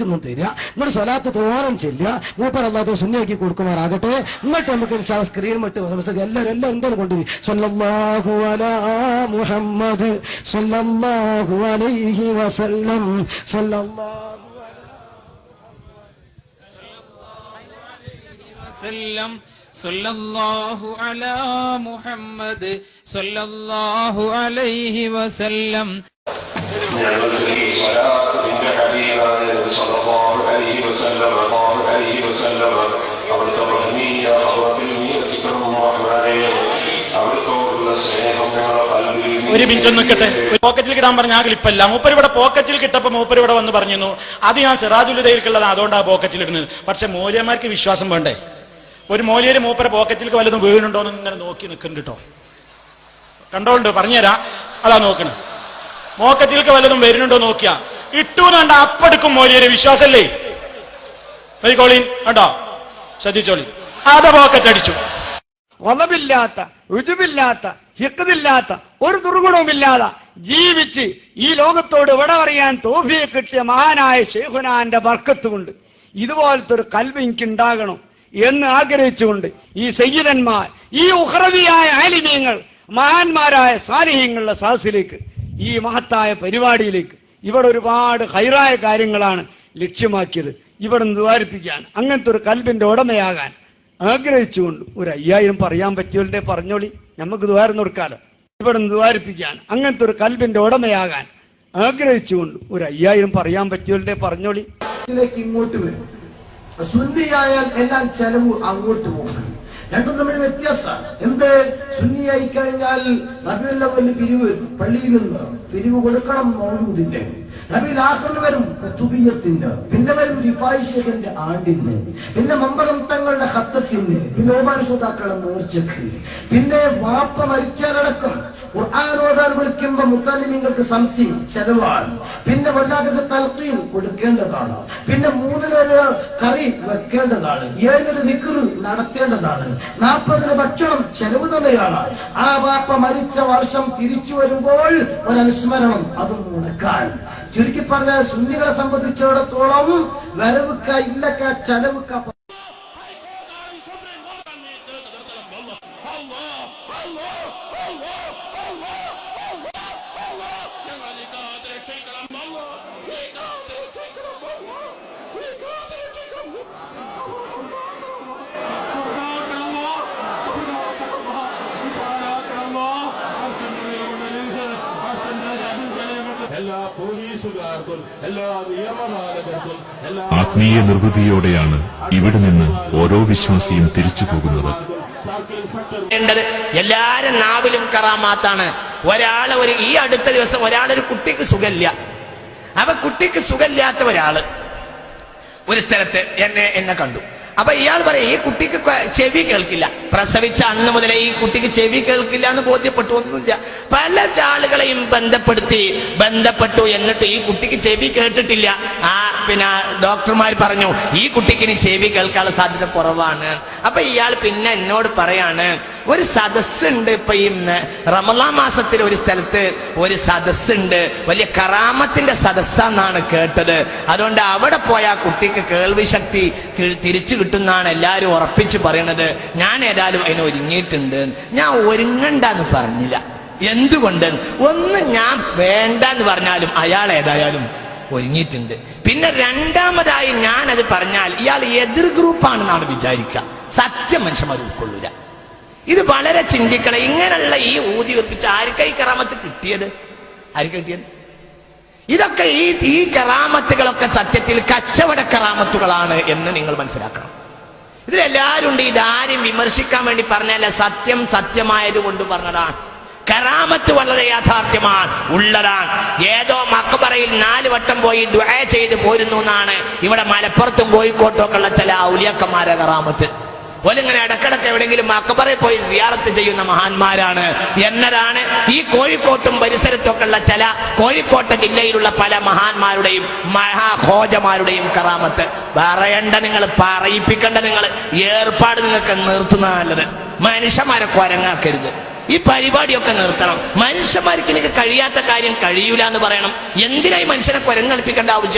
കുറച്ചൊന്നും തരിക എന്നിട്ട് സ്വലാത്ത് തോരം ചെല്ലുക മൂപ്പർ അല്ലാത്ത സുന്നിയാക്കി കൊടുക്കുമാറാകട്ടെ എന്നിട്ട് നമുക്ക് ഇൻഷാ അല്ലാ സ്ക്രീൻ വിട്ട് സംസാരിക്കാം എല്ലാവരും എല്ലാവരും എന്തായാലും കൊണ്ടുവരും സല്ലല്ലാഹു അലാ മുഹമ്മദ് സല്ലല്ലാഹു അലൈഹി വസല്ലം സല്ലല്ലാഹു وسلم صلى الله على محمد صلى الله عليه وسلم ഒരു മിനിറ്റ് ഒന്ന് നിൽക്കട്ടെ. പോക്കറ്റിൽ കിടാൻ പറഞ്ഞ ആ ക്ലിപ്പല്ല മൂപ്പർ ഇവിടെ പോക്കറ്റിൽ കിട്ടപ്പോ മൂപ്പർ ഇവിടെ വന്ന് പറഞ്ഞിരുന്നു. അത് ഞാൻ സിറാജുലുദയിൽക്കുള്ളത് അതുകൊണ്ടാണ് പോക്കറ്റിൽ ഇടുന്നത്. പക്ഷെ മൂല്യന്മാർക്ക് വിശ്വാസം വേണ്ടേ? ഒരു മൂല്യര് മൂപ്പരെ പോക്കറ്റിൽ വല്ലതും വീണുണ്ടോ എന്ന് ഇങ്ങനെ നോക്കി നിൽക്കുന്നുണ്ട് കേട്ടോ. കണ്ടോണ്ട് പറഞ്ഞുതരാ. അതാ നോക്കണേ. പോക്കറ്റിലേക്ക് വല്ലതും വരുന്നുണ്ടോ നോക്കിയാ. ഇട്ടു കണ്ട അപ്പെടുക്കും മോലിയൊരു വിശ്വാസല്ലേ? നോക്കിക്കോളീൻ കണ്ടോ? ശ്രദ്ധിച്ചോളി. അത പോക്കറ്റ് അടിച്ചു. വളവില്ലാത്ത രുചുവില്ലാത്ത ഹിക്കതില്ലാത്ത ഒരു ദുർഗുണവുമില്ലാതെ ജീവിച്ച് ഈ ലോകത്തോട് വിട പറയാൻ തോഫിയെ കിട്ടിയ മഹാനായ ഷെയ്ഖുനാന്റെ വർക്കത്തുകൊണ്ട് ഇതുപോലത്തെ ഒരു കൽവ് എനിക്കുണ്ടാകണം എന്ന് ആഗ്രഹിച്ചുകൊണ്ട് ഈ സയ്യിദന്മാർ ഈ ഉഹ്രവിയായ ആലിമീങ്ങൾ മഹാന്മാരായ സാലിഹ്യങ്ങളുടെ സാഹസിലേക്ക് ഈ മഹത്തായ പരിപാടിയിലേക്ക്. ഇവിടെ ഒരുപാട് ഹൈറായ കാര്യങ്ങളാണ് ലക്ഷ്യമാക്കിയത്. ഇവിടെ ദ്വാരിപ്പിക്കാൻ അങ്ങനത്തെ ഒരു കൽബിന്റെ ഉടമയാകാൻ ആഗ്രഹിച്ചുകൊണ്ട് ഒരു അയ്യായിരം പറയാൻ പറ്റിയവരുടെ പറഞ്ഞോളി നമുക്ക് ദ്വാരം കൊടുക്കാലോ ഇവിടെ ദ്വാരിപ്പിക്കാൻ അങ്ങനത്തെ ഒരു കൽബിന്റെ ഉടമയാകാൻ ആഗ്രഹിച്ചുകൊണ്ട് ഒരു അയ്യായിരം പറയാൻ പറ്റിയവരുടെ പറഞ്ഞോളി. ഇങ്ങോട്ട് വരും. എല്ലാം ചെലവ് അങ്ങോട്ട് പോകും രണ്ടും തമ്മിൽ വ്യത്യാസമാണ് എന്ത്? സുന്നിയായി കഴിഞ്ഞാൽ നബിയുള്ള വലിയ പിരിവ് പള്ളിയിൽ നിന്ന് പിരിവ് കൊടുക്കണം മൗലൂദിന്റെ ആസറിന് വരും പിന്നെ വരും ദിഫായിഷേഖന്റെ ഷേഖിന്റെ ആണ്ടിന്. പിന്നെ മമ്പറം തങ്ങളുടെ ഹത്തത്തിന് പിന്നെ ഓമാൻ ശ്രോതാക്കളുടെ നേർച്ചക്ക്. പിന്നെ വാപ്പ മരിച്ചാലടക്കം ഖുർആൻ വിളിക്കുമ്പോ മുത്താലിമീങ്ങൾക്ക് സംതിങ് ചെലവാണ്. പിന്നെ വല്ലാതെ തൽക്കീൻ കൊടുക്കേണ്ടതാണ്. പിന്നെ മൂന്നിനൊരു കറി വെക്കേണ്ടതാണ്. ഏഴിനൊരു നിക്കറ് നടത്തേണ്ടതാണ്. നാൽപ്പതിന് ഭക്ഷണം ചെലവ് തന്നെയാണ്. ആ വാപ്പ മരിച്ച വർഷം തിരിച്ചു വരുമ്പോൾ ഒരനുസ്മരണം അത് മുടക്കാൻ. ചുരുക്കി പറഞ്ഞ സുന്നികളെ സംബന്ധിച്ചിടത്തോളം വരവുക്ക ഇല്ലക്ക ചെലവുക്ക എല്ലാ പോലീസുകാർക്കും എല്ലാ നിയമപാലകർക്കും എല്ലാ ആത്മീയ നിർവൃതിയോടെയാണ് ഇവിടെ നിന്ന് ഓരോ വിശ്വാസിയും തിരിച്ചു പോകുന്നത്. എല്ലാരും നാവിലും കറാമാത്താണ്. ഒരാളെ ഒരു ഈ അടുത്ത ദിവസം ഒരാളൊരു കുട്ടിക്ക് സുഖമില്ല. അപ്പൊ കുട്ടിക്ക് സുഖമില്ലാത്ത ഒരാൾ ഒരു സ്ഥലത്ത് എന്നെ എന്നെ കണ്ടു. അപ്പൊ ഇയാൾ പറയും ഈ കുട്ടിക്ക് ചെവി കേൾക്കില്ല. പ്രസവിച്ച അന്ന് മുതലേ ഈ കുട്ടിക്ക് ചെവി കേൾക്കില്ല എന്ന് ബോധ്യപ്പെട്ടു ഒന്നുമില്ല. പല ആളുകളെയും ബന്ധപ്പെടുത്തി ബന്ധപ്പെട്ടു എന്നിട്ട് ഈ കുട്ടിക്ക് ചെവി കേട്ടിട്ടില്ല. ആ പിന്നെ ഡോക്ടർമാർ പറഞ്ഞു ഈ കുട്ടിക്ക് ഇനി ചെവി കേൾക്കാനുള്ള സാധ്യത കുറവാണ്. അപ്പൊ ഇയാൾ പിന്നെ എന്നോട് പറയാണ് ഒരു സദസ് ഉണ്ട് ഇപ്പൊ ഈ റമലാ മാസത്തിൽ ഒരു സ്ഥലത്ത് ഒരു സദസ് ഉണ്ട് വലിയ കറാമത്തിന്റെ സദസ്സാന്നാണ് കേട്ടത്. അതുകൊണ്ട് അവിടെ പോയ ആ കുട്ടിക്ക് കേൾവി ശക്തി തിരിച്ചു കിട്ടുന്നാണ് എല്ലാവരും ഉറപ്പിച്ച് പറയണത്. ഞാൻ ഏതായാലും അതിന് ഒരുങ്ങിയിട്ടുണ്ട്. ഞാൻ ഒരുങ്ങണ്ടെന്ന് പറഞ്ഞില്ല. എന്തുകൊണ്ട്? ഒന്ന് ഞാൻ വേണ്ട എന്ന് പറഞ്ഞാലും അയാൾ ഏതായാലും ഒരുങ്ങിയിട്ടുണ്ട്. പിന്നെ രണ്ടാമതായി ഞാൻ അത് പറഞ്ഞാൽ ഇയാൾ എതിർ ഗ്രൂപ്പാണെന്നാണ് വിചാരിക്കുക. സത്യം മനുഷ്യന്മാർ ഉൾക്കൊള്ളൂല. ഇത് വളരെ ചിന്തിക്കണം. ഇങ്ങനെയുള്ള ഈ ഊതി വെപ്പിച്ച് ആർക്കൈ കറാമത്ത് കിട്ടിയത്? ആർക്ക് കിട്ടിയത്? ഇതൊക്കെ ഈ ഈ കറാമത്തുകളൊക്കെ സത്യത്തിൽ കച്ചവട കറാമത്തുകളാണ് എന്ന് നിങ്ങൾ മനസ്സിലാക്കണം. ഇതിലെല്ലാവരും ഉണ്ട് ഇതാരും വിമർശിക്കാൻ വേണ്ടി പറഞ്ഞല്ല സത്യം സത്യമായത് കൊണ്ട് പറഞ്ഞതാണ്. കറാമത്ത് വളരെ യാഥാർത്ഥ്യമാണ് ഉള്ളതാണ്. ഏതോ മക്കബറയിൽ നാല് വട്ടം പോയി ദ്വയ ചെയ്ത് പോരുന്നു എന്നാണ് ഇവിടെ മലപ്പുറത്തും കോഴിക്കോട്ടും ഒക്കെ ഉള്ള ചില ഔലിയക്കന്മാരെ കറാമത്ത് ഓലിങ്ങനെ ഇടക്കിടക്ക് എവിടെയെങ്കിലും അക്ബറെ പോയി സിയാറത്ത് ചെയ്യുന്ന മഹാന്മാരാണ്. എന്നതാണ് ഈ കോഴിക്കോട്ടും പരിസരത്തൊക്കെ ഉള്ള ചില കോഴിക്കോട്ടെ ജില്ലയിലുള്ള പല മഹാന്മാരുടെയും മഹാഹോജമാരുടെയും കറാമത്ത്. പറയണ്ട നിങ്ങൾ പറയിപ്പിക്കണ്ട നിങ്ങൾ. ഏർപ്പാട് നിങ്ങൾക്ക് നിർത്തുന്ന നല്ലത്. മനുഷ്യന്മാരെ കൊരങ്ങാക്കരുത് ഈ പരിപാടിയൊക്കെ നിർത്തണം. മനുഷ്യന്മാർക്ക് എനിക്ക് കഴിയാത്ത കാര്യം കഴിയൂല എന്ന് പറയണം. എന്തിനായി മനുഷ്യനെ കുരങ്ങൽപ്പിക്കേണ്ട ആവശ്യം?